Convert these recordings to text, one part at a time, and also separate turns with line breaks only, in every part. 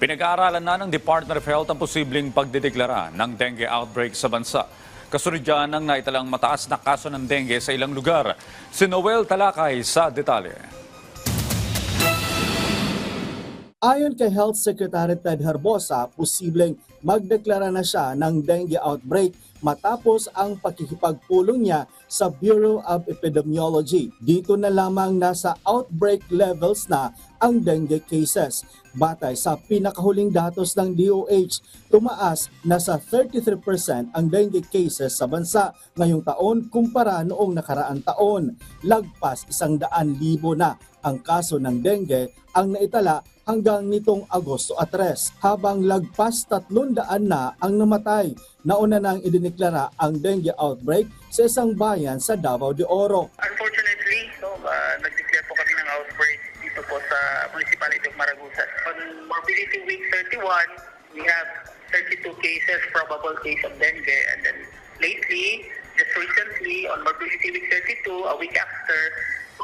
Pinag-aaralan na ng Department of Health ang posibleng pagdedeklara ng dengue outbreak sa bansa. Kasunod dyan ang naitalang mataas na kaso ng dengue sa ilang lugar. Si Noel Talakay sa detalye.
Ayon kay Health Secretary Ted Herbosa, posibleng magdeklara na siya ng dengue outbreak matapos ang pakikipagpulong niya sa Bureau of Epidemiology. Dito na lamang nasa outbreak levels na ang dengue cases. Batay sa pinakahuling datos ng DOH, tumaas na sa 33% ang dengue cases sa bansa ngayong taon kumpara noong nakaraang taon. Lagpas isang daan libo na ang kaso ng dengue ang naitala hanggang nitong Agosto 3 habang lagpas 300 na ang namatay. Nauna nang idineklara ang dengue outbreak sa isang bayan sa Davao de Oro.
Unfortunately, so, uh, nag-declare po kami ng outbreak dito po sa Municipality of Maragusan. On Morbidity Week 31, we have 32 cases, probable case of dengue. And then lately, just recently, on Morbidity Week 32, a week after,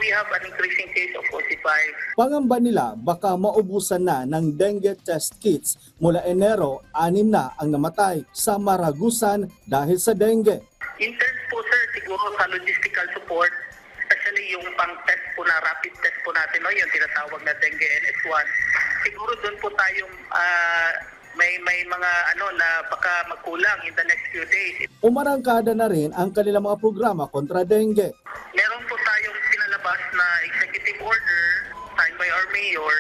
we have an increasing case of 45.
Pangamba nila baka maubusan na ng dengue test kits mula Enero, anim na ang namatay sa Maragusan dahil sa dengue.
In terms po sir, siguro sa logistical support, especially yung pang-test po na rapid test po natin, no, yung tinatawag na dengue NS1, siguro doon po tayong ah, may may mga ano na baka magkulang in the next few days.
Umarangkada na rin ang kanilang mga programa kontra dengue.
Mayor.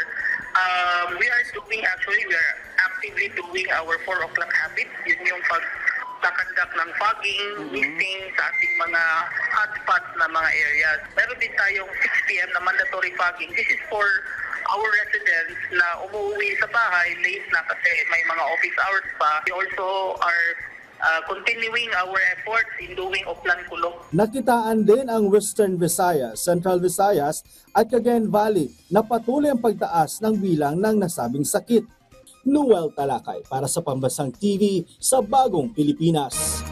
Um, we are doing actually, we are actively doing our 4 o'clock habit. Yun yung pag kakandak ng fogging, listing sa ating mga hotspots na mga areas. Meron din tayong 6 p.m. na mandatory fogging. This is for our residents na umuwi sa bahay late na kasi may mga office hours pa. We also are uh, continuing our efforts in doing Oplan Kulong
Nakitaan din ang Western Visayas, Central Visayas at Cagayan Valley na patuloy ang pagtaas ng bilang ng nasabing sakit. Noel Talakay para sa Pambasang TV sa Bagong Pilipinas.